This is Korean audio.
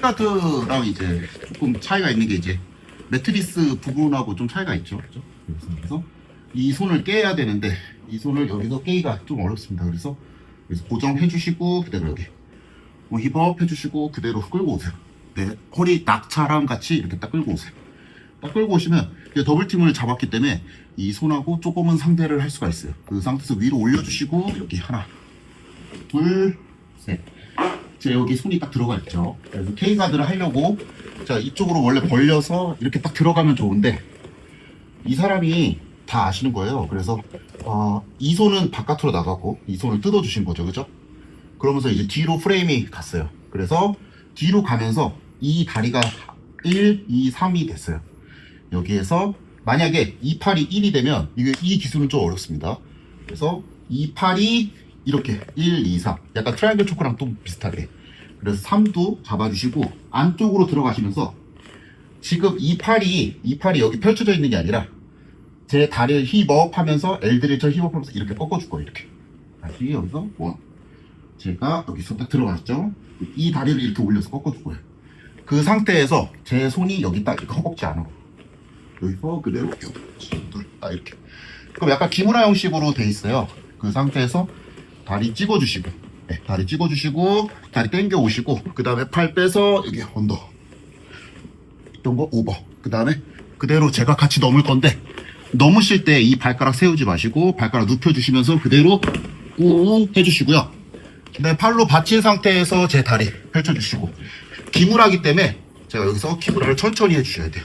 가드랑 이제 조금 차이가 있는 게 이제 매트리스 부분하고 좀 차이가 있죠. 그죠? 그래서, 이 손을 깨야 되는데 이 손을 여기서 깨기가 좀 어렵습니다. 그래서 고정해 주시고 그대로 여기 뭐 힙업 해주시고 그대로 끌고 오세요. 네, 허리 낙차랑 같이 이렇게 딱 끌고 오세요. 딱 끌고 오시면 이제 더블 팀을 잡았기 때문에 이 손하고 조금은 상대를 할 수가 있어요. 그 상태에서 위로 올려주시고 여기 하나, 둘, 셋. 제 여기 손이 딱 들어가 있죠. 그래서 K 가드를 하려고 자 이쪽으로 원래 벌려서 이렇게 딱 들어가면 좋은데 이 사람이 다 아시는 거예요. 그래서 어, 이 손은 바깥으로 나가고 이 손을 뜯어 주신 거죠, 그죠? 그러면서 이제 뒤로 프레임이 갔어요. 그래서 뒤로 가면서 이 다리가 1, 2, 3이 됐어요. 여기에서 만약에 2, 8이 1이 되면 이게 이 기술은 좀 어렵습니다. 그래서 2, 8이 이렇게 1, 2, 3 약간 트라이앵글 초크랑 또 비슷하게. 그래서 3도 잡아주시고 안쪽으로 들어가시면서 지금 2, 8이 2, 8이 여기 펼쳐져 있는 게 아니라 제 다리를 힙업 하면서 엘드리처 힙업 하면서 이렇게 꺾어줄 거예요 이렇게. 다시 여기서 원. 제가 여기서 딱 들어갔죠? 이 다리를 이렇게 올려서 꺾어줄 거예요. 그 상태에서 제 손이 여기 딱 이렇게 허벅지 안으로. 여기서 그대로 둘딱 이렇게. 그럼 약간 기무라 형식으로 돼 있어요. 그 상태에서 다리 찍어주시고 네, 다리 찍어주시고 다리 당겨 오시고 그 다음에 팔 빼서 여기 언더. 있던 거 오버. 그 다음에 그대로 제가 같이 넘을 건데 넘으실 때 이 발가락 세우지 마시고 발가락 눕혀주시면서 그대로 꾹 해주시고요. 그 다음에 팔로 받친 상태에서 제 다리 펼쳐주시고. 기무라기 때문에 제가 여기서 기무라를 천천히 해주셔야 돼요